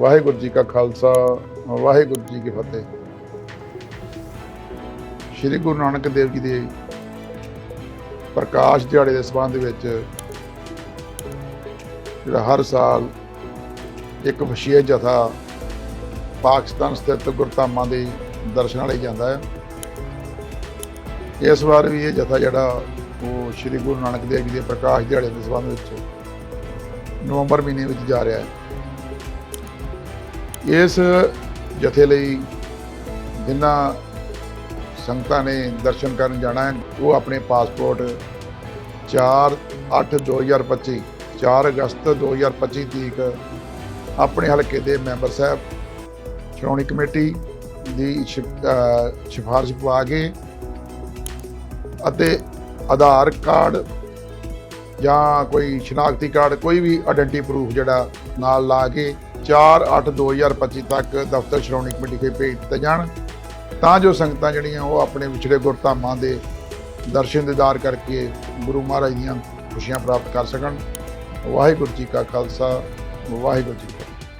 ਵਾਹਿਗੁਰੂ ਜੀ ਕਾ ਖਾਲਸਾ, ਵਾਹਿਗੁਰੂ ਜੀ ਕੀ ਫਤਿਹ। ਸ੍ਰੀ ਗੁਰੂ ਨਾਨਕ ਦੇਵ ਜੀ ਦੇ ਪ੍ਰਕਾਸ਼ ਦਿਹਾੜੇ ਦੇ ਸਬੰਧ ਵਿੱਚ ਜਿਹੜਾ ਹਰ ਸਾਲ ਇੱਕ ਵਿਸ਼ੇਸ਼ ਜਥਾ ਪਾਕਿਸਤਾਨ ਸਥਿਤ ਗੁਰਧਾਮਾਂ ਦੇ ਦਰਸ਼ਨਾਂ ਲਈ ਜਾਂਦਾ ਹੈ। ਇਸ ਵਾਰ ਵੀ ਇਹ ਜਥਾ ਜਿਹੜਾ, ਉਹ ਸ੍ਰੀ ਗੁਰੂ ਨਾਨਕ ਦੇਵ ਜੀ ਦੇ ਪ੍ਰਕਾਸ਼ ਦਿਹਾੜੇ ਦੇ ਸਬੰਧ ਵਿੱਚ ਨਵੰਬਰ ਮਹੀਨੇ ਵਿੱਚ ਜਾ ਰਿਹਾ ਹੈ। ਇਸ ਜਥੇ ਲਈ ਜਿਨ੍ਹਾਂ ਸੰਗਤਾਂ ਨੇ ਦਰਸ਼ਨ ਕਰਨ ਜਾਣਾ ਹੈ, ਉਹ ਆਪਣੇ ਪਾਸਪੋਰਟ 4 8 2025 4 ਅਗਸਤ 2025 ਤੀਕ ਆਪਣੇ ਹਲਕੇ ਦੇ ਮੈਂਬਰ ਸਾਹਿਬ, ਸ਼੍ਰੋਮਣੀ ਕਮੇਟੀ ਦੀ ਸ਼ਿਫ- ਅਹ ਸਿਫਾਰਿਸ਼ ਪਵਾ ਕੇ ਅਤੇ ਆਧਾਰ ਕਾਰਡ ਜਾਂ ਕੋਈ ਸ਼ਨਾਖਤੀ ਕਾਰਡ, ਕੋਈ ਵੀ ਆਇਡੈਂਟੀ ਪ੍ਰੂਫ ਜਿਹੜਾ ਨਾਲ ਲਾ ਕੇ 4 8 2025 ਤੱਕ ਦਫ਼ਤਰ ਸ਼੍ਰੋਮਣੀ ਕਮੇਟੀ ਕੋਲ ਭੇਜ ਦਿੱਤੇ ਜਾਣ, ਤਾਂ ਜੋ ਸੰਗਤਾਂ ਜਿਹੜੀਆਂ ਉਹ ਆਪਣੇ ਵਿਛੜੇ ਗੁਰਧਾਮਾਂ ਦੇ ਦਰਸ਼ਨ ਦੀਦਾਰ ਕਰਕੇ ਗੁਰੂ ਮਹਾਰਾਜ ਦੀਆਂ ਖੁਸ਼ੀਆਂ ਪ੍ਰਾਪਤ ਕਰ ਸਕਣ। ਵਾਹਿਗੁਰੂ ਜੀ ਕਾ ਖਾਲਸਾ, ਵਾਹਿਗੁਰੂ ਜੀ